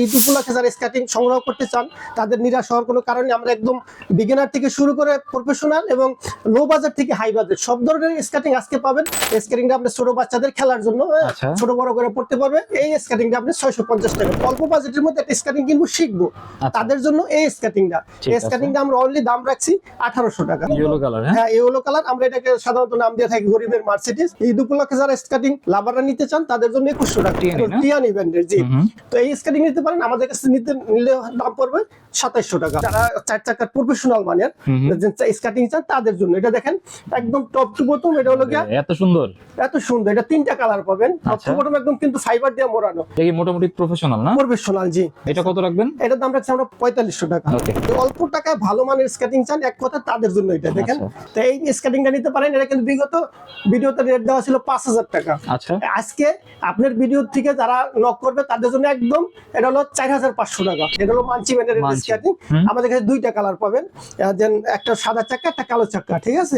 ঈদ উপলক্ষে যারা স্কেটিং সংগ্রহ করতে চান তাদের নিরাশ হওয়ার কোনো কারণে আমরা একদম বিগিনার থেকে শুরু করে প্রফেশনাল এবং লো বাজার থেকে হাই বাজার সব ধরনের স্কেটিং আজকে পাবেন। স্কেটিংটা আপনার ছোট বাচ্চাদের খেলার জন্য হ্যাঁ, আচ্ছা। ছোট বড় করে পড়তে পারবে। এই স্কেটিংটা আপনি ছয়শো পঞ্চাশ টাকা। অল্প বাজেটের মধ্যে একটা স্কেটিং কিনবো শিখব। আচ্ছা। তাদের জন্য এই স্কেটিংটা এই। স্কেটিংটা আমরা অনলি দাম রাখছি আঠারোশো টাকা। হ্যাঁ? হ্যাঁ ইয়েলো কালার আমরা এটাকে সাধারণত নাম দিয়ে থাকি গরিবের মার্সিডিস এই ঈদ উপলক্ষে যারা স্কেটিং লাভাররা নিতে চান তাদের জন্য একুশশো টাকা টিয়ানি না? ব্র্যান্ডের জি তো এই স্কেটিং নিতে পারেন আমাদের কাছে নিতে নিলে দাম পড়বে। সাতাইশশো টাকা। যারা চার চাকার প্রফেশনাল মানের। স্কেটিং চান তাদের জন্য। এটা দেখেন একদম টপ টু বটম এটা হলো এত সুন্দর। এত সুন্দর। এটা তিনটা কালার পাবেন। টপ আচ্ছা। টু বটম একদম কিন্তু ফাইবার দিয়ে মোড়ানো। কি মোটামুটি প্রফেশনাল না? প্রফেশনাল জি। এটা কত রাখবেন? এটার দাম রাখছি আমরা পঁয়তাল্লিশশো টাকা। অল্প টাকায় ভালো মানের স্কেটিং চান এক কথা তাদের জন্য এটা দেখেন। আচ্ছা। তো এই স্কেটিংটা নিতে পারেন। এটা কিন্তু বিগত ভিডিওতে রেট দেওয়া ছিল পাঁচ হাজার টাকা। আচ্ছা। আজকে আপনার ভিডিও থেকে যারা নক করবে তাদের জন্য একদম এটা হলো চার হাজার পাঁচশো টাকা। এটা হলো মানচি ব্যান্ডের আমাদের কাছে দুইটা কালার পাবেন। যেন একটা সাদা চাক্কা একটা কালো চাক্কা ঠিক আছে?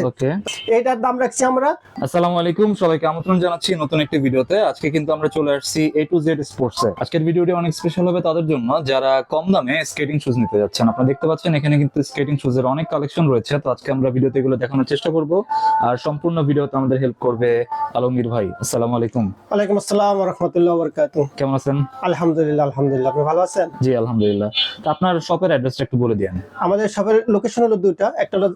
দাম রাখছি আমরা আসসালামু আলাইকুম সবাইকে আমন্ত্রণ জানাচ্ছি নতুন একটি ভিডিওতে। আজকে কিন্তু আমরা চলে আসছি এ টু জেড স্পোর্টস এ। আজকের ভিডিওটি অনেক স্পেশাল হবে তাদের জন্য। যারা কম দামে স্কেটিং শুজ নিতে যাচ্ছেন আপনারা দেখতে পাচ্ছেন এখানে কিন্তু স্কেটিং শুজের অনেক কালেকশন রয়েছে। তো আজকে আমরা ভিডিওতে এগুলো দেখানোর চেষ্টা করব। আর সম্পূর্ণ ভিডিওতে আমাদের হেল্প করবে আলমগীর ভাই। আসসালামু আলাইকুম। ওয়ালাইকুম আসসালাম রহমতুল্লাহ বরকাত কেমন আছেন? আলহামদুলিল্লাহ আলহামদুলিল্লাহ। আপনি ভালো আছেন? জি আলহামদুলিল্লাহ। তো আপনার শপের অ্যাড্রেসটা একটু বলে দিন আমাদের সবের লোকেশন হলো দুইটা একটা হলো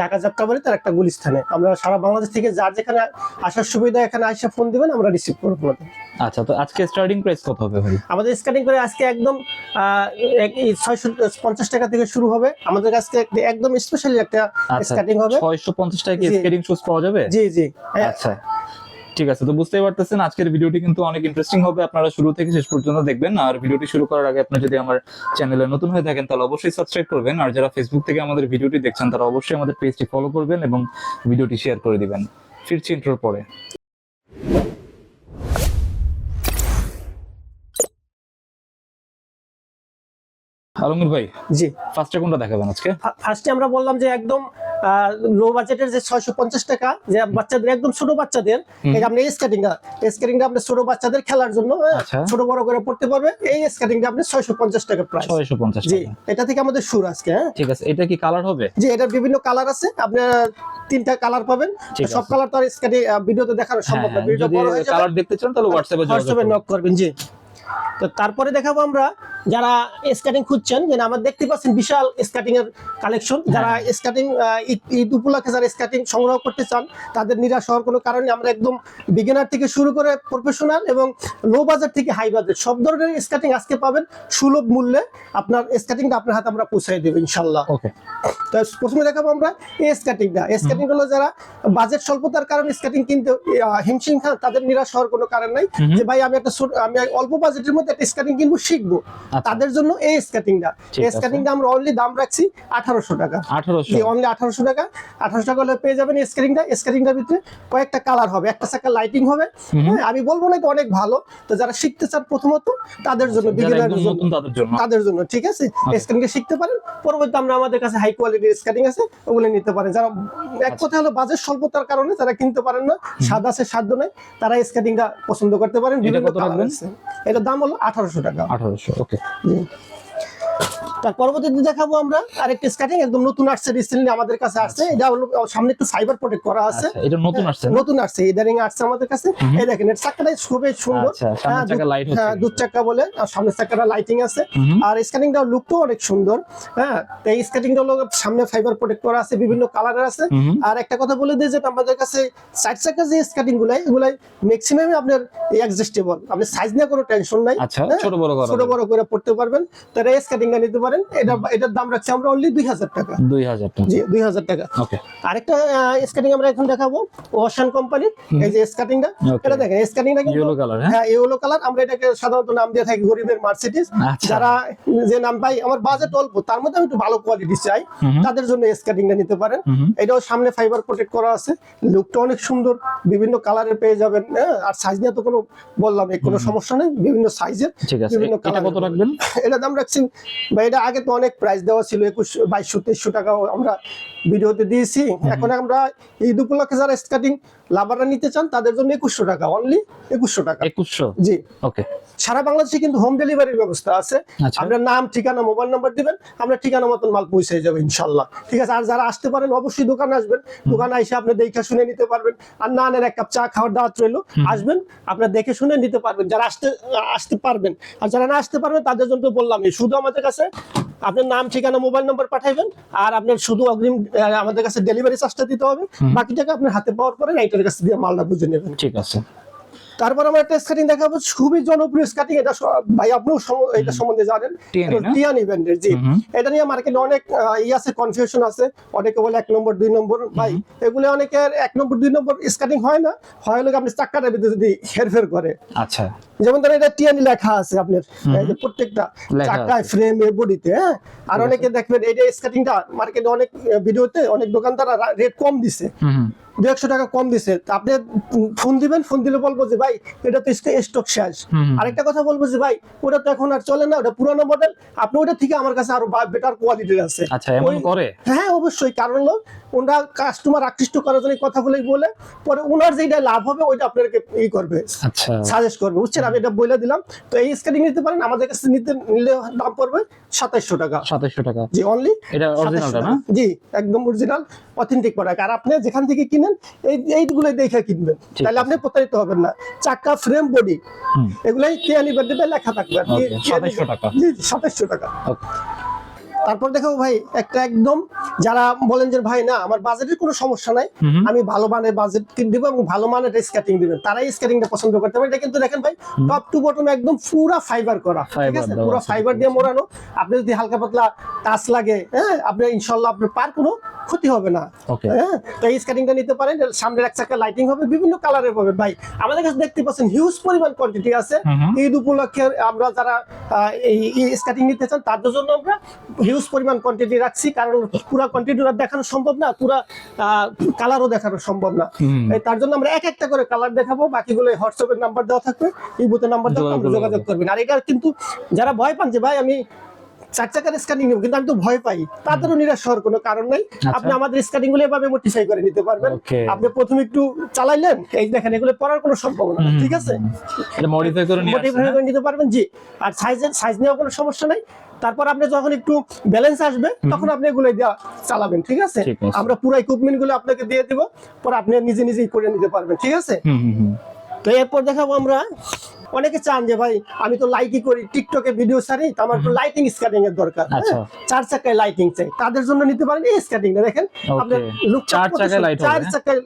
ঢাকা যাত্রাবাড়ি তার একটা গুলিস্থানে। আমরা সারা বাংলাদেশ থেকে যার যেখানে আসার সুবিধা এখানে আইসা ফোন দিবেন আমরা রিসিভ করব আপনাদের। আচ্ছা তো আজকে স্টার্টিং প্রাইস কত হবে ভাই? আমাদের স্কার্টিং করে আজকে একদম ছয়শো পঞ্চাশ টাকা থেকে শুরু হবে। আমাদের কাছে একদম স্পেশালি একটা আচ্ছা স্কার্টিং হবে। ছয়শো পঞ্চাশ টাকা। স্কেটিং শুজ পাওয়া যাবে? জি জি। আচ্ছা। ঠিক আছে, তো বুঝতেই পারতেছেন, আজকের ভিডিওটি কিন্তু অনেক ইন্টারেস্টিং হবে। আপনারা শুরু থেকে শেষ পর্যন্ত দেখবেন, আর ভিডিওটি শুরু করার আগে আপনি যদি আমার চ্যানেলে নতুন হয়ে থাকেন, তাহলে অবশ্যই সাবস্ক্রাইব করবেন, আর যারা ফেসবুক থেকে আমাদের ভিডিওটি দেখছেন, তারা অবশ্যই আমাদের পেজটি ফলো করবেন এবং ভিডিওটি শেয়ার করে দিবেন। ফিরছি ইন্ট্রোর পরে। আলমগীর ভাই জি। ফার্স্টে কোনটা দেখাবেন আজকে? ফার্স্টে আমরা বললাম যে একদম লো বাজেটের যে ছয়শো পঞ্চাশ টাকা যে বাচ্চাদের একদম ছোট বাচ্চাদের। এটা আপনি স্কেটিংটা স্কেটিংটা আপনার ছোট বাচ্চাদের খেলার জন্য হ্যাঁ, আচ্ছা। ছোট বড় করে পড়তে পারবে এই স্কেটিংটা আপনি ছয়শো পঞ্চাশ টাকা প্রাইস ছয়শো পঞ্চাশ জি এটা থেকে আমাদের সুর আজকে হ্যাঁ। ঠিক আছে এটা কি কালার হবে? জি এটার বিভিন্ন কালার আছে আপনার তিনটা কালার পাবেন সব কালার তো আর স্কেটিং ভিডিওতে দেখানো সম্ভব না হ্যাঁ, ভিডিও বড় হয়ে যাবে কালার দেখতে চান তাহলে হোয়াটসঅ্যাপে হোয়াটসঅ্যাপে নক করবেন জি। তো তারপরে দেখাবো আমরা যারা স্কেটিং খুঁজছেন যে আমার দেখতে পাচ্ছেন বিশাল স্কেটিং এর কালেকশন যারা হ্যাঁ। স্কেটিং ঈদ উপলক্ষে যারা স্কেটিং সংগ্রহ করতে চান তাদের নিরাশ হওয়ার কোনো কারণে আমরা একদম বিগিনার থেকে শুরু করে প্রফেশনাল এবং লো বাজার থেকে হাই বাজার সব ধরনের স্কেটিং আজকে পাবেন সুলভ মূল্যে। আপনার স্কেটিংটা আপনার হাতে আমরা পৌঁছাই দেবো ইনশাল্লাহ ওকে। তো প্রথমে দেখাবো আমরা এই স্কেটিংটা স্কেটিং হলো যারা বাজেট স্বল্পতার কারণে স্কেটিং কিনতে হিমশিম খান তাদের নিরাশ হওয়ার কোনো কারণ নাই। যে ভাই আমি একটা আমি অল্প বাজেটের মধ্যে একটা স্কেটিং কিনবো শিখব। আচ্ছা। তাদের জন্য এই স্কেটিংটা ঠিক এই আছে। স্কেটিংটা আমরা অনলি দাম রাখছি আঠারোশো টাকা। আঠারোশো। অনলি আঠারোশো টাকা। আঠারোশো টাকা হলে পেয়ে যাবেন স্কেটিংটা স্কেটিংটার ভিতরে কয়েকটা কালার হবে। একটা চাকা লাইটিং হবে। হ্যাঁ, আমি বলব না অনেক ভালো। তো যারা শিখতে চান প্রথমত তাদের জন্য নতুন তাদের জন্য। ঠিক আছে? আচ্ছা। স্কেটিং শিখতে পারেন। পরবর্তীতে আমরা আমাদের কাছে হাই কোয়ালিটির স্কেটিং আছে ওগুলো নিতে পারেন। যারা আচ্ছা। এক কথা হলো বাজেট স্বল্পতার কারণে যারা কিনতে পারেন না। স্বাদ আছে সাধ্য নাই। তারা স্কেটিংটা পছন্দ করতে পারেন। এটা বিভিন্ন কত দাম হলো আঠারোশো টাকা আঠারোশো ওকে। তার পরবর্তীতে দেখাবো আমরা আরেকটা স্কেটিং একদম নতুন আসছে রিসেন্টলি আমাদের কাছে আসছে। এটা হলো সামনে একটু সাইবার প্রোটেক্ট করা আছে। আচ্ছা এটা নতুন আসছে নতুন আসছে ইদারিং আসছে আমাদের কাছে। এই দেখেন এর চাকাটাই খুবই সুন্দর। আচ্ছা হ্যাঁ, লাইট হচ্ছে। হ্যাঁ দুধ চাকা বলে। আর সামনের চাকাটা লাইটিং আছে। আর স্ক্যানিংটা লুকটাও অনেক সুন্দর। হ্যাঁ এই স্কেটিংটা হলো সামনে ফাইবার প্রোটেক্ট করা আছে বিভিন্ন কালারের আছে। আর একটা কথা বলে দিই যে আমাদের কাছে সাইড চাকা যে স্কেটিং গুলাই এগুলাই ম্যাক্সিমাম আপনার অ্যাডজাস্টেবল আপনি সাইজ নিয়ে কোনো টেনশন নাই। আচ্ছা হ্যাঁ, ছোট বড় করা ছোট বড় করে পড়তে পারবেন। তারা এই স্কেটিংটা নিতে পারেন। এটা এটার দাম রাখছি আমরা অনলি দুই হাজার টাকা। দুই হাজার টাকা। জি দুই হাজার টাকা। ওকে আরেকটা স্কেটিং আমরা এখন দেখাবো। ওশান কোম্পানির এই যে স্কেটিংটা এটা দেখেন স্কেটিংটা কিন্তু ইয়েলো কালার হ্যাঁ? হ্যাঁ ইয়েলো কালার আমরা এটাকে সাধারণত নাম দিয়ে থাকি গরিবের মার্সিডিস আচ্ছা। যারা যে নাম পাই আমার বাজেট অল্প তার মধ্যে আমি একটু ভালো কোয়ালিটি চাই। তাদের জন্য স্কেটিংটা নিতে পারেন। এটাও সামনে ফাইবার প্রোটেক্ট করা আছে। লুকটা অনেক সুন্দর। বিভিন্ন কালারের পেয়ে যাবেন হ্যাঁ? আর সাইজ নিয়ে তো কোনো বললাম কোনো সমস্যা নেই। বিভিন্ন সাইজের বিভিন্ন এটা কত রাখবেন? এটা দাম রাখছি বা এটা আগে তো অনেক প্রাইস দেওয়া ছিল একুশ বাইশশো তেইশশো টাকা আমরা ভিডিওতে দিয়েছি। এখন আমরা ঈদ উপলক্ষে যারা স্কার্টিং লাভাররা নিতে চান তাদের জন্য একুশশো টাকা অনলি একুশশো টাকা। একুশশো? জি। ওকে সারা বাংলাদেশে কিন্তু হোম ডেলিভারির ব্যবস্থা আছে। আচ্ছা। আপনার নাম ঠিকানা মোবাইল নাম্বার দিবেন আমরা ঠিকানা মতন মাল পৌঁছে যাবে ইনশাল্লাহ। ঠিক আছে আর যারা আসতে পারেন অবশ্যই দোকানে আসবেন। দোকানে এসে আপনি দেখে শুনে নিতে পারবেন। আর না আনেন এক কাপ চা খাওয়ার দাওয়াত রইল আসবেন আপনার দেখে শুনে নিতে পারবেন। যারা আসতে আসতে পারবেন আর যারা না আসতে পারবেন তাদের জন্য তো বললাম শুধু আমাদের কাছে আপনার নাম ঠিকানা মোবাইল নাম্বার পাঠাইবেন আর আপনার শুধু অগ্রিম আমাদের কাছে ডেলিভারি চার্জটা দিতে হবে। বাকি টাকা আপনার হাতে পাওয়ার পরে রাইটারের কাছে দিয়ে মালটা বুঝে নেবেন। ঠিক আছে। তারপর আমরা একটা স্কাটিং দেখাবো খুবই জনপ্রিয় স্কাটিং এটা ভাই আপনিও এটা সম্বন্ধে জানেন। টিয়ানি ব্যান্ডের জি। এটা নিয়ে মার্কেটে অনেক ই আছে কনফিউশন আছে। অনেকে বলে এক নম্বর দুই নম্বর ভাই এগুলো অনেকের এক নম্বর দুই নম্বর স্কাটিং হয় না। হয় হলে আপনি চাক্কাটা যদি হেরফের করে। আচ্ছা। যেমন ধরেন এটা টিয়ানি লেখা আছে আপনার প্রত্যেকটা চাকায়। ফ্রেমে বডিতে হ্যাঁ? আর অনেকে দেখবেন স্কাটিংটা মার্কেটে অনেক ভিডিওতে অনেক দোকানদাররা রেট কম দিছে। দু একশো টাকা কম দিছে। আপনি ফোন দিবেন ফোন দিলে বলব যে ভাই এটা তো স্টক শেষ। আরেকটা কথা বলব যে ভাই ওটা তো এখন আর চলে না ওটা পুরানো মডেল আপনি ওটা থেকে আমার কাছে আরও বেটার কোয়ালিটির আছে। আচ্ছা এমন করে? হ্যাঁ অবশ্যই। কারণ ওনারা কাস্টমার আকৃষ্ট করার জন্য এই কথাগুলোই বলে পরে ওনার যেটা লাভ হবে ওইটা আপনাকে ই করবে আচ্ছা। সাজেস্ট করবে বুঝছেন? আমি এটা বলে দিলাম। তো এই স্কেটিং নিতে পারেন আমাদের কাছে নিতে নিলে দাম পড়বে সাতাইশশো টাকা। সাতাইশশো টাকা। জি অনলি এটা অরিজিনালটা না? জি একদম অরিজিনাল অথেন্টিক প্রোডাক্ট আর আপনি যেখান থেকে কিনেন এই এইগুলো দেখে কিনবেন। তাহলে আপনি প্রতারিত হবেন না। চাক্কা ফ্রেম বডি এগুলাই কেয়ানি বার্থডে লেখা থাকবে। আর কি- 2700 টাকা। জি সাতাইশশো টাকা। তারপর দেখো ভাই একটা একদম যারা বলেন যে ভাই না আমার বাজেটের কোনো সমস্যা নাই। আমি ভালো মানের বাজেট দিব এবং ভালো মানের স্কেটিং দিবেন। তারাই স্কেটিংটা পছন্দ করতে পারে। এটা কিন্তু দেখেন ভাই টপ টু বটম একদম পুরা ফাইবার করা ঠিক আছে? পুরো ফাইবার দিয়ে মোড়ানো। আপনি যদি হালকা পাতলা টাচ লাগে হ্যাঁ আপনি ইনশাল্লাহ আপনার পার কোনো ক্ষতি হবে না। হ্যাঁ তো এই স্কেটিংটা নিতে পারেন। এর সামনের এক চাকা লাইটিং হবে বিভিন্ন কালারের পাবেন ভাই আমাদের কাছে দেখতে পাচ্ছেন হিউজ পরিমাণ কোয়ান্টিটি আছে। ঈদ উপলক্ষে আমরা যারা এই স্কেটিং নিতে চান তাদের জন্য আমরা হিউজ পরিমাণ কোয়ান্টিটি রাখছি কারণ পুরো কোয়ান্টিটি দেখানো সম্ভব না পুরো কালারও দেখানো সম্ভব না। তার জন্য আমরা এক একটা করে কালার দেখাবো বাকিগুলো হোয়াটসঅ্যাপের নাম্বার দেওয়া থাকবে এই বুথের নাম্বার দেওয়া যোগাযোগ করবেন। আর এটা কিন্তু যারা ভয় পান যে ভাই আমি চার চাকার স্ক্যানিং নেব কিন্তু আমি তো ভয় পাই। তাদেরও নিরাশ হওয়ার কোনো কারণ নাই। আপনি আমাদের স্ক্যানিংগুলো এভাবে মডিফাই করে নিতে পারবেন। আপনি প্রথমে একটু চালাইলেন এই দেখেন এগুলো পড়ার কোনো সম্ভাবনা নেই, ঠিক আছে? মডিফাই করে না? করে নিতে পারবেন জি। আর সাইজের সাইজ নেওয়ার কোনো সমস্যা নাই। তারপর আপনি যখন একটু ব্যালেন্স আসবে তখন আপনি এগুলো দিয়ে চালাবেন ঠিক আছে? আমরা পুরো ইকুইপমেন্টগুলো আপনাকে দিয়ে দিব পর আপনি নিজে নিজেই করে নিতে পারবেন ঠিক আছে? তো এরপর দেখাবো আমরা অনেকে চান যে ভাই আমি তো লাইকই করি টিকটকে ভিডিও ছাড়ি তো আমার একটু লাইটিং স্ক্যাটিং এর দরকার হ্যাঁ? আচ্ছা। চার চাকায় লাইটিং চাই তাদের জন্য নিতে পারেন এই স্ক্যাটিংটা দেখেন. আপনার look চার চাকায় হবে, চার হ্যাঁ? চাকায়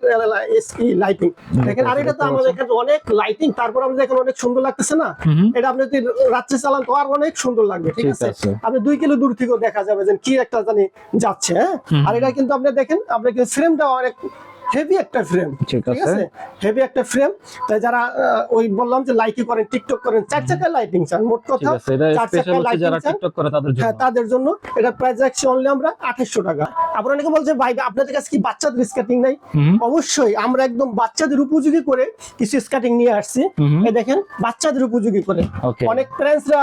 লাইটিং দেখেন আর এটা তো আমাদের এখানে অনেক লাইটিং তারপর আমাদের এখানে অনেক সুন্দর লাগতেছে না। এটা আপনি যদি রাত্রে চালান তো আর অনেক সুন্দর লাগবে ঠিক আছে। আপনি দুই কিলো দূর থেকেও দেখা যাবে যে কি একটা জানি যাচ্ছে হ্যাঁ আর এটা কিন্তু আপনি দেখেন আপনার কিন্তু ফ্রেমটা অনেক হেভি একটা ফ্রেম ঠিক আছে। হেভি একটা ফ্রেম তাই যারা ওই বললাম যে লাইকি করেন টিকটক করেন চার চাকার লাইটিং চান মোট কথা চার হচ্ছে লাইটিং যারা টিকটক করে তাদের হ্যাঁ জন্য। তাদের জন্য। এটা প্রাইস রাখছি অনলি আমরা আঠাশশো টাকা। আবার অনেকে বলছে ভাই আপনাদের কাছে কি বাচ্চাদের স্কেটিং নাই? অবশ্যই আমরা একদম বাচ্চাদের উপযোগী করে কিছু স্কেটিং নিয়ে আসছি। এই দেখেন বাচ্চাদের উপযোগী করে। অনেক প্যারেন্টসরা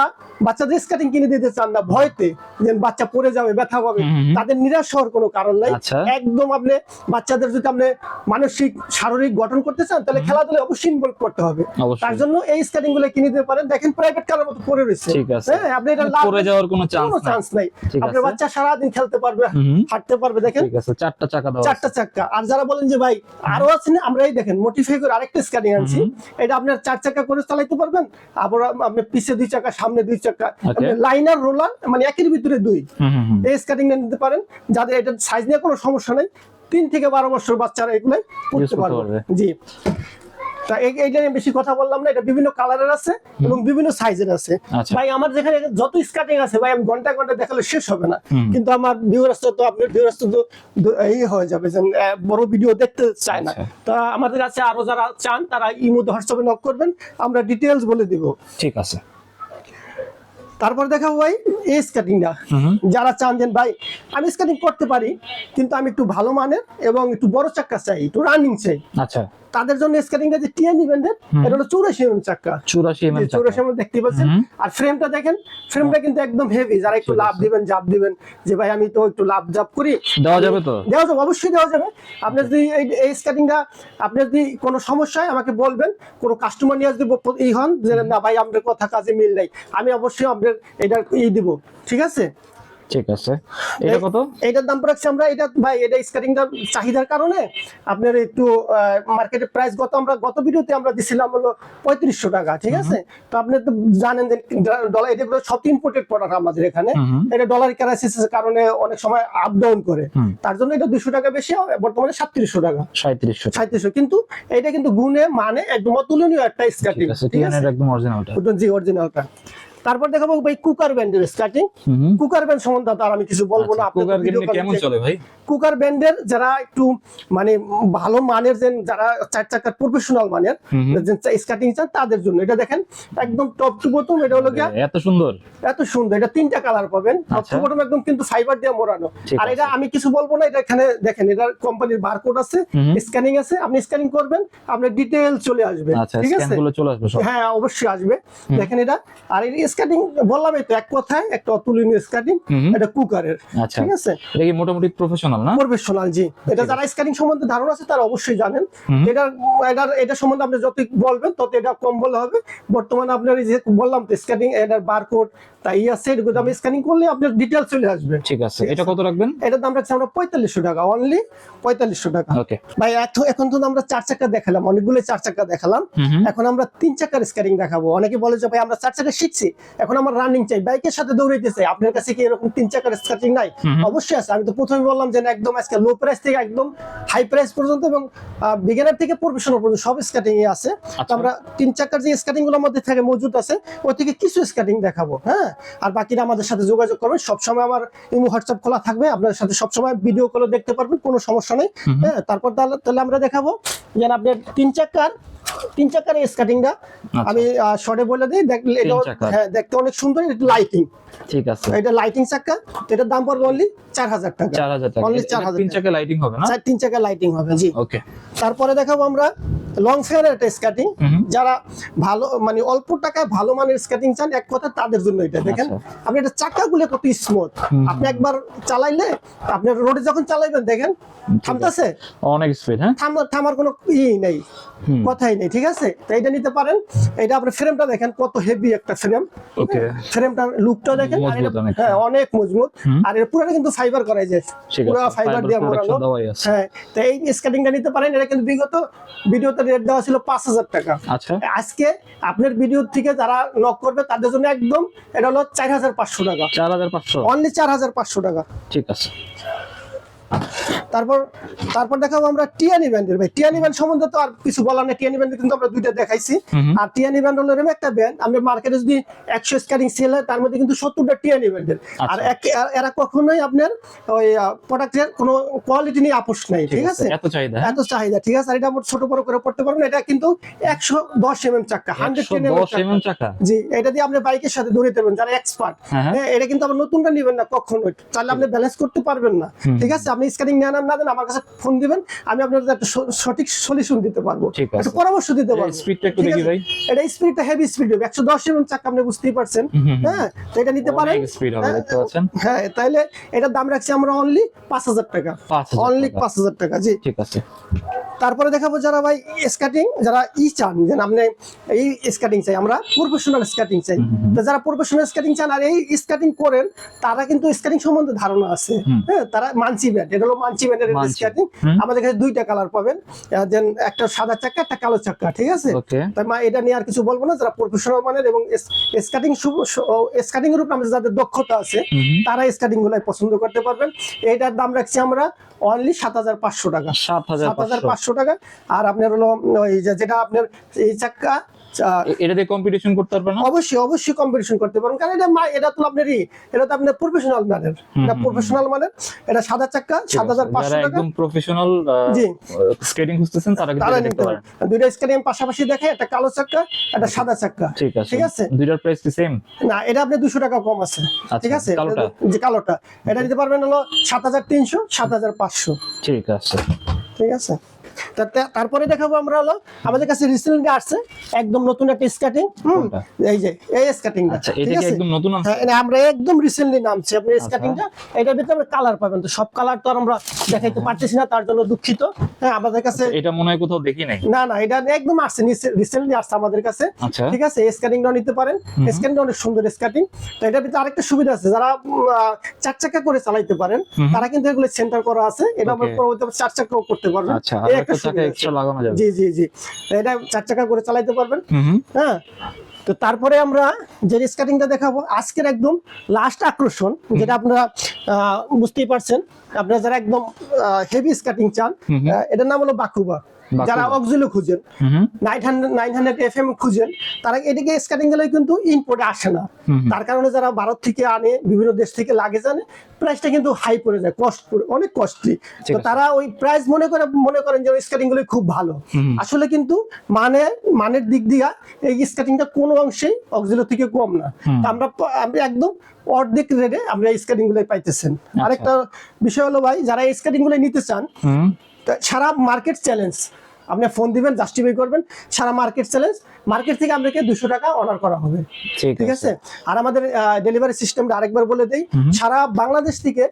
বাচ্চাদের স্কেটিং কিনে দিতে চান না ভয়তে যে বাচ্চা পড়ে যাবে ব্যথা পাবে। হুম। তাদের নিরাশ হওয়ার কোনো কারণ নাই। আচ্ছা। একদম আপনি বাচ্চাদের যদি আপনি মানসিক শারীরিক গঠন করতে চান তাহলে খেলাধুলা অবশ্যই ইনভলভ করতে হবে। তার জন্য এই স্কেটিংগুলো কিনে দিতে পারেন। দেখেন প্রাইভেট কারের মতো পড়ে রয়েছে। হ্যাঁ আপনি এটা পড়ে যাওয়ার কোনো চান্স নাই। আপনার। বাচ্চা সারাদিন খেলতে পারবে। হাঁটতে পারবে দেখেন। ঠিক আছে চারটা চাকা দাও চারটা চাক্কা আর যারা বলেন যে ভাই আরও আছে না? আমরা এই দেখেন মোটিফাই করে আরেকটা স্ক্যানিং আনছি। এটা আপনার চার চাকা করে চালাইতে পারবেন। আবার আপনি পিছে দুই চাকা সামনে দুই চাকা। লাইনার রোলার মানে একের ভিতরে দুই। এই স্ক্যানিং নিতে পারেন। যাদের এটা সাইজ নিয়ে কোনো সমস্যা নেই তিন থেকে বারো বছর বাচ্চারা করতে করতে পারবে। জি। তা এইটা নিয়ে বেশি কথা বললাম না এটা বিভিন্ন কালারের আছে এবং বিভিন্ন সাইজের আছে। আচ্ছা। ভাই আমার যেখানে যত স্কাটিং আছে ভাই আমি ঘণ্টা ঘণ্টা দেখালে শেষ হবে না। কিন্তু আমার তো আপনার তো এই হয়ে যাবে যে বড় ভিডিও দেখতে চায় না। আচ্ছা। তা আমাদের কাছে আরও যারা চান তারা ইমোতে হোয়াটসঅ্যাপে নক করবেন। আমরা ডিটেলস বলে দিব। ঠিক আছে। তারপর দেখাবো ভাই এই স্কেটিংটা। যারা চান যে ভাই আমি স্কেটিং করতে পারি কিন্তু আমি একটু ভালো মানের এবং একটু বড় চাক্কা চাই একটু রানিং চাই। আচ্ছা। তাদের জন্য স্কেটিংটা যে টিএন ইভেন্টের এটা হলো চৌরাশি এমএম চাকা। চুরাশি এম এম চৌরাশি এমএম দেখতে পাচ্ছেন। আর ফ্রেমটা দেখেন ফ্রেমটা কিন্তু একদম হেভি যারা একটু লাভ দিবেন জাপ দিবেন যে ভাই আমি তো একটু লাভ জাপ করি। দেওয়া যাবে তো? দেওয়া যাবে অবশ্যই দেওয়া যাবে। আপনি যদি এই এই স্কেটিংটা আপনি যদি কোনো সমস্যা হয় আমাকে বলবেন কোনো কাস্টমার নিয়ে যদি ব- ই হন যে না ভাই আপনার কথা কাজে মিল নাই আমি অবশ্যই আপনার এটা ই দিব ঠিক আছে? ঠিক আছে। এটা কত? এটার দাম রাখছি আমরা এটা ভাই এটা স্কেটিংটার চাহিদার কারণে আপনার একটু মার্কেটের প্রাইস গত আমরা গত ভিডিওতে আমরা দিছিলাম হলো পঁয়ত্রিশশো টাকা ঠিক আছে? তো আপনি তো জানেন যে ডলার এটা সব ইম্পোর্টেড প্রোডাক্ট আমাদের এখানে। এটা ডলার ক্রাইসিসের কারণে অনেক সময় আপ ডাউন করে। তার জন্য এটা দুশো টাকা বেশি হয়, বর্তমানে সাতত্রিশশো টাকা। সাঁত্রিশশো সাঁত্রিশশো কিন্তু এটা কিন্তু গুণে মানে একদম অতুলনীয় একটা স্কেটিং ঠিক আছে? একদম অরিজিনালটা জি অরিজিনালটা তারপর দেখাবো ভাই কুকার ব্যান্ডের হুম। কুকার ব্যান্ড সম্বন্ধে আর আমি কিছু বলব না আচ্ছা, কুকার কেমন চলে ভাই? কুকার ব্যান্ডের যারা একটু মানে ভালো মানের যে যারা চার চাকার প্রফেশনাল মানের হুম। স্কেটিং চান তাদের জন্য। এটা দেখেন একদম টপ টু বটম এটা হলো এত সুন্দর। এত সুন্দর এটা তিনটা কালার পাবেন। টপ। টু বটম একদম কিন্তু ফাইবার দিয়ে মোড়ানো। আর এটা আমি কিছু বলব না এটা এখানে দেখেন এটা কোম্পানির বারকোড আছে। স্ক্যানিং আছে আপনি স্ক্যানিং করবেন আপনার ডিটেল চলে আসবে। আচ্ছা ঠিক স্ক্যান আছে গুলো চলে আসবে হ্যাঁ অবশ্যই আসবে। দেখেন এটা আর এই বললামই তো এক কথায় একটা অতুলনীয়। এটা কুকারের আচ্ছা। ঠিক আছে? এটা কি মোটামুটি প্রফেশনাল না? প্রফেশনাল জি। এটা যারা স্কেটিং সম্বন্ধে ধারণা আছে তারা অবশ্যই জানেন। এটা এটার এটা সম্বন্ধে আপনি যত বলবেন তত এটা কম বলা হবে। বর্তমানে আপনার এই যে বললাম তো স্ক্যানিং এটার বারকোড তাই আছে স্ক্যানিং করলে আপনার ডিটেলস চলে আসবে। ঠিক আছে এটা কত রাখবেন? এটার দাম রাখছি আমরা পঁয়তাল্লিশশো টাকা অনলি পঁয়তাল্লিশশো টাকা। ওকে ভাই এখন তো আমরা চার চাকা দেখালাম অনেকগুলো চার চাকা দেখালাম। এখন আমরা তিন চাকার স্ক্যানিং দেখাবো। অনেকে বলে যে ভাই আমরা চার চাকা শিখছি এখন আমার রানিং চাই। বাইকের সাথে দৌড়াইতে চাই। আপনার কাছে কি এরকম তিন চাকার স্ক্যানিং নাই। অবশ্যই আছে। আমি তো প্রথমে বললাম যে একদম আজকে লো প্রাইস থেকে একদম হাই প্রাইস পর্যন্ত এবং বিগিনার থেকে প্রফেশনাল পর্যন্ত সব স্ক্যাটিং এ আছে। আচ্ছা। আমরা তিন চাকার যে স্ক্যাটিংগুলো আমাদের থেকে মজুদ আছে ওই থেকে কিছু স্ক্যাটিং দেখাবো হ্যাঁ? আর বাকিরা আমাদের সাথে যোগাযোগ করবেন। সবসময় আমার ইমো হোয়াটসঅ্যাপ খোলা থাকবে। আপনাদের সাথে সবসময় ভিডিও কলে দেখতে পারবেন কোনো সমস্যা নেই। হ্যাঁ তারপর তাহলে তাহলে আমরা দেখাবো। যেন আপনার তিন চাকার তিন চাকার স্কাটিংটা আচ্ছা। আমি শর্টে বলে দিই এটা হ্যাঁ দেখতে অনেক সুন্দর এটা লাইটিং ঠিক আছে। এটা লাইটিং চাকা এটার দাম পড়বে অনলি চার হাজার টাকা। চার হাজার টাকা। Only এটা- 4,000 তিন চাকা লাইটিং হবে না? তিন চাকা লাইটিং হবে জি। ওকে তারপরে দেখাবো আমরা লং ফেয়ার একটা স্কাটিং। যারা ভালো মানে অল্প টাকায় ভালো মানের স্কেটিং চান এক কথা তাদের জন্য এটা দেখেন। আচ্ছা। আপনি এটা চাকাগুলো কত স্মুথ আপনি একবার চালাইলে আপনার রোডে যখন চালাইবেন দেখেন থামতাছে? অনেক স্পিড হ্যাঁ? থামার থামার কোনো ই নেই কথাই নেই। ঠিক আছে? তো এটা নিতে পারেন। এটা আপনার ফ্রেমটা দেখেন কত হেভি একটা ফ্রেম ওকে ফ্রেমটার লুকটা দেখেন। হ্যাঁ অনেক মজবুত। আর এর পুরোটা কিন্তু ফাইবার করাই যায় পুরো ফাইবার দিয়ে মোড়ানো। হ্যাঁ তো এই স্কেটিংটা নিতে পারেন। এটা কিন্তু বিগত ভিডিওতে রেট দেওয়া ছিল পাঁচ হাজার টাকা। আচ্ছা। আজকে আপনার ভিডিও থেকে যারা নক করবে তাদের জন্য একদম এটা হলো চার হাজার পাঁচশো টাকা। চার হাজার পাঁচশো। অনলি চার হাজার পাঁচশো টাকা। ঠিক আছে। তারপর তারপর দেখাবো আমরা টিয়ানি ব্যান্ডের। ভাই টিয়ানি ব্যান্ড সম্বন্ধে তো আর কিছু বলার নেই। টিয়ানি ব্যান্ডের কিন্তু আমরা দুইটা দেখাইছি। আর টিয়ানি ব্যান্ড হলো এরকম একটা ব্যান্ড। আমরা মার্কেটে যদি একশো স্ক্যানিং সেল হয় তার মধ্যে কিন্তু সত্তরটা টিয়ানি ব্যান্ডের। আর আচ্ছা। আর এরা কখনোই আপনার ওই প্রোডাক্টের কোনো কোয়ালিটি নিয়ে আপোষ নাই ঠিক আছে। এত চাহিদা হ্যাঁ? এত চাহিদা ঠিক আছে? আর এটা আমার ছোট বড় করে পড়তে পারবেন এটা কিন্তু একশো দশ এম এম চাক্কা হান্ড্রেড টেন এম দশ এম চাকা? জি এটা দিয়ে আপনি বাইকের সাথে দৌড়াতে পারবেন যারা এক্সপার্ট হ্যাঁ হ্যাঁ। হ্যাঁ এটা কিন্তু আবার নতুনটা নেবেন না কখনো তাহলে আপনি ব্যালেন্স করতে পারবেন না। ঠিক আছে? আপনি স্ক্যানিং নেন আর না দেন আমার কাছে ফোন দিবেন আমি আপনার একটা সঠিক সলিউশন দিতে পারব। একটা পরামর্শ দিতে পারব। স্পিডটা একটু দেখি ভাই। এটা স্পিডটা হেভি স্পিড হবে। একশো দশ এমএম চাকা আপনি বুঝতেই পারছেন। হ্যাঁ তো এটা নিতে পারেন। স্পিড হবে দেখতে পাচ্ছেন? হ্যাঁ তাইলে এটার দাম রাখছি আমরা অনলি পাঁচ হাজার টাকা। অনলি টাকা। পাঁচ হাজার টাকা জি। ঠিক আছে। তারপরে দেখাবো যারা ভাই স্কাটিং যারা ই চান যেন আপনি এই স্কাটিং চাই আমরা প্রফেশনাল স্কেটিং চাই। তো যারা প্রফেশনাল স্কাটিং চান আর এই স্কাটিং করেন তারা কিন্তু স্কেটিং সম্বন্ধে ধারণা আছে। হ্যাঁ তারা মানচি ব্যাট এটা হলো মানচি। আমাদের কাছে দুইটা কালার পাবেন। দেন একটা সাদা চাক্কা একটা কালো চাক্কা ঠিক আছে? তাই মা এটা নিয়ে আর কিছু বলব না যারা প্রফেশনাল মানের এবং স্কাটিং স্কাটিং এর উপর আমাদের যাদের দক্ষতা আছে। তারা স্কাটিং গুলাই পছন্দ করতে পারবেন। এইটার দাম রাখছি আমরা অনলি সাত হাজার পাঁচশো টাকা। সাত হাজার পাঁচশো। টাকা। আর আপনার হলো ওই যেটা আপনার এই চাক্কা চা- এ- এটা দিয়ে কম্পিটিশন করতে পারবে না? অবশ্যই অবশ্যই কম্পিটিশন করতে পারেন কারণ এটা এটা তো আপনার ই, এটা তো আপনার প্রফেশনাল মানের। এটা প্রফেশনাল মানের। এটা সাদা আছে। পাঁচশো টাকা। একদম প্রফেশনাল জি। স্কেটিং খুঁজতেছেন তারা কিন্তু দেখতে পারেন। দুইটা স্ক্যানিং পাশাপাশি দেখে একটা কালো চাক্কা একটা সাদা চাক্কা। ঠিক আছে। ঠিক আছে? দুইটার প্রাইস কি সেম না এটা আপনি দুশো টাকা কম আছে। ঠিক আছে? কালোটা? যে কালোটা। এটা নিতে পারবেন হলো সাত হাজার তিনশো সাত হাজার পাঁচশো। ঠিক আছে। ঠিক আছে? তারপরে দেখাবো আমরা হলো আমাদের কাছে রিসেন্টলি আসছে একদম নতুন একটা স্কার্টিং এই যে এই আচ্ছা এটা কি একদম নতুন আছে হ্যাঁ আমরা একদম রিসেন্টলি নামছে আপনি আচ্ছা। এটার ভিতরে আমরা কালার পাবেন তো সব কালার তো আমরা দেখাইতে পারতেছি না তার জন্য দুঃখিত। হ্যাঁ আমাদের কাছে এটা মনে হয় কোথাও দেখি নাই। না না এটা একদম আসছে রিসেন্টলি আসছে আমাদের কাছে আচ্ছা। ঠিক আছে? নিতে পারেন। স্ক্যানিংটা অনেক সুন্দর স্কার্টিং তো এটার ভিতরে আরেকটা সুবিধা আছে যারা চার চাকা করে চালাইতে পারেন তারা কিন্তু এগুলো সেন্টার করা আছে। এটা আমরা. পরবর্তীতে চার চাকাও করতে পারবেন। আচ্ছা একটা চাকা এক্সট্রা লাগানো যাবে। জি জি জি। এটা চার চাকা করে চালাইতে পারবেন। হ্যাঁ? তো তারপরে আমরা যে স্কার্টিংটা দেখাবো আজকের একদম লাস্ট আকর্ষণ যেটা আপনারা আহ, বুঝতেই পারছেন। আপনারা যারা একদম হেভি স্কাটিং চান এটার নাম হলো বাকুবা। যারা অক্সিলো খুঁজেন। Nine hundred nine hundred F M খুঁজেন তারা এদিকে স্কার্টিং গেলে কিন্তু ইম্পোর্টে আসে না। তার কারণে যারা ভারত থেকে আনে বিভিন্ন দেশ থেকে লাগে জানে প্রাইসটা কিন্তু হাই পড়ে যায় কস্ট অনেক কস্টলি তো তারা ওই প্রাইস মনে করে মনে করেন যে স্কার্টিংগুলো খুব ভালো। আসলে কিন্তু মানে মানের দিক দিয়া এই স্কার্টিংটা কোনো অংশেই অক্সিলো থেকে কম না। আমরা আমরা একদম অর্ধেক রেটে আমরা এই স্কার্টিংগুলো পাইতেছেন। আচ্ছা। আরেকটা বিষয় হলো ভাই যারা এই স্কার্টিংগুলো নিতে চান সারা মার্কেট চ্যালেঞ্জ আপনি ফোন দিবেন জাস্টিফাই করবেন সারা মার্কেট চ্যালেঞ্জ মার্কেট থেকে আপনাকে দুশো টাকা অর্ডার করা হবে। ঠিক আছে। আর আমাদের ডেলিভারি সিস্টেমটা আরেকবার বলে দেই। সারা বাংলাদেশ থেকে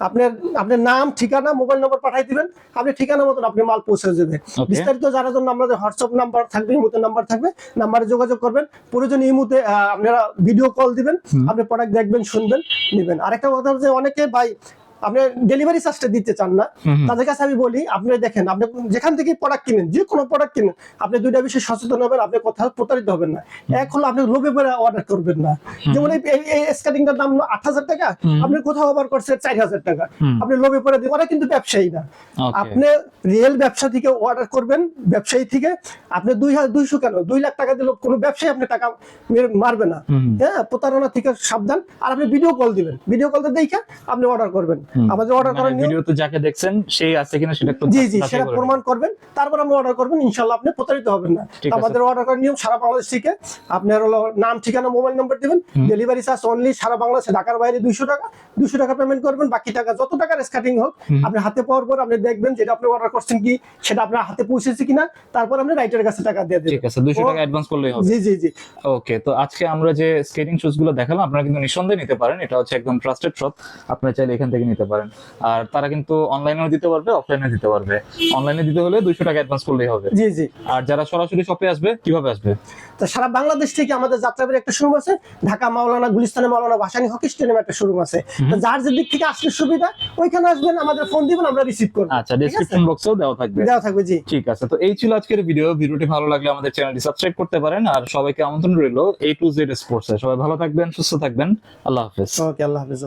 আপনার আপনার নাম ঠিকানা মোবাইল নম্বর পাঠাই দিবেন। আপনি ঠিকানা মতন আপনি মাল পৌঁছে যাবে Okay. বিস্তারিত জানার জন্য আমাদের হোয়াটসঅ্যাপ নাম্বার থাকবে ইমুতে নাম্বার থাকবে। নাম্বারে যোগাযোগ করবেন। প্রয়োজন ইমুতে আপনারা ভিডিও কল দিবেন। আপনি প্রোডাক্ট দেখবেন শুনবেন নেবেন। আরেকটা কথা হচ্ছে অনেকে ভাই আপনি ডেলিভারি চার্জটা দিতে চান না। তাদের কাছে আমি বলি আপনি দেখেন আপনি যেখান থেকে প্রোডাক্ট কিনেন যে কোনো প্রোডাক্ট কিনেন আপনি দুইটা বিষয়ে সচেতন হবেন আপনি কোথাও প্রতারিত হবেন না। এক হলো আপনি লোভে পরে অর্ডার করবেন না। যেমন এই- দাম আট হাজার টাকা আপনি কোথাও অর্ডার করছেন চার হাজার টাকা। আপনি লোভে পরে দিবেন ওরা কিন্তু ব্যবসায়ী না। আপনি রিয়েল ব্যবসা থেকে অর্ডার করবেন ব্যবসায়ী থেকে আপনি দুই হাজার দুইশো কেন? দুই লাখ টাকা দিলেও কোনো ব্যবসায়ী আপনি টাকা মারবে না। হ্যাঁ প্রতারণা থেকে সাবধান। আর আপনি ভিডিও কল দিবেন। ভিডিও কলটা দেখে আপনি অর্ডার করবেন। আমাদের অর্ডার মানে করার নিয়ম ভিডিওতে যাকে দেখছেন সেই আছে কিনা সেটা একটু জি জি সেটা প্রমাণ করবেন তারপর আপনি অর্ডার করবেন ইনশাল্লাহ আপনি প্রতারিত হবেন না। আমাদের অর্ডার করার নিয়ম সারা বাংলাদেশ থেকে আপনার হলো নাম ঠিকানা মোবাইল নাম্বার দিবেন ডেলিভারি চার্জ অনলি সারা বাংলাদেশে ঢাকার বাইরে দুইশো টাকা দুইশো টাকা পেমেন্ট করবেন বাকি টাকা যত টাকার স্কার্টিং হোক আপনি হাতে পাওয়ার পর আপনি দেখবেন যেটা আপনি অর্ডার করছেন কি সেটা আপনার হাতে পৌঁছেছে কিনা তারপর আপনি রাইটারের কাছে টাকা দিয়ে ঠিক আছে টাকা অ্যাডভান্স করলেই হবে। জি জি জি। ওকে তো আজকে আমরা যে স্কেটিং শুজগুলো দেখালাম আপনারা কিন্তু নিঃসন্দেহে নিতে পারেন এটা হচ্ছে একদম ট্রাস্টেড শপ আপনারা চাইলে এখান থেকে নিতে পারেন। আর তারা কিন্তু অনলাইনেও দিতে পারবে অফলাইনে দিতে পারবে। অনলাইনে দিতে হলে দুইশো টাকা অ্যাডভান্স করলেই হবে। জি জি। আর যারা সরাসরি শপে আসবে কীভাবে আসবে? তো সারা বাংলাদেশ থেকে আমাদের যাত্রাবাড়ি একটা শোরুম আছে। ঢাকা মাওলানা গুলিস্তানে মাওলানা ভাসানী হকি স্টেডিয়াম একটা শোরুম আছে। তো যার যে দিক থেকে আসলে সুবিধা ওইখানে আসবেন আমাদের ফোন দিবেন আমরা রিসিভ করব। আচ্ছা? ডেসক্রিপশন বক্সেও দেওয়া থাকবে। দেওয়া থাকবে জি। ঠিক আছে তো এই ছিল আজকের ভিডিও ভিডিওটি ভালো লাগলে আমাদের চ্যানেলটি সাবস্ক্রাইব করতে পারেন। আর সবাইকে আমন্ত্রণ রইল এ টু জেড স্পোর্টস সবাই ভালো থাকবেন সুস্থ থাকবেন। আল্লাহ হাফেজ। ওকে আল্লাহ হাফিজ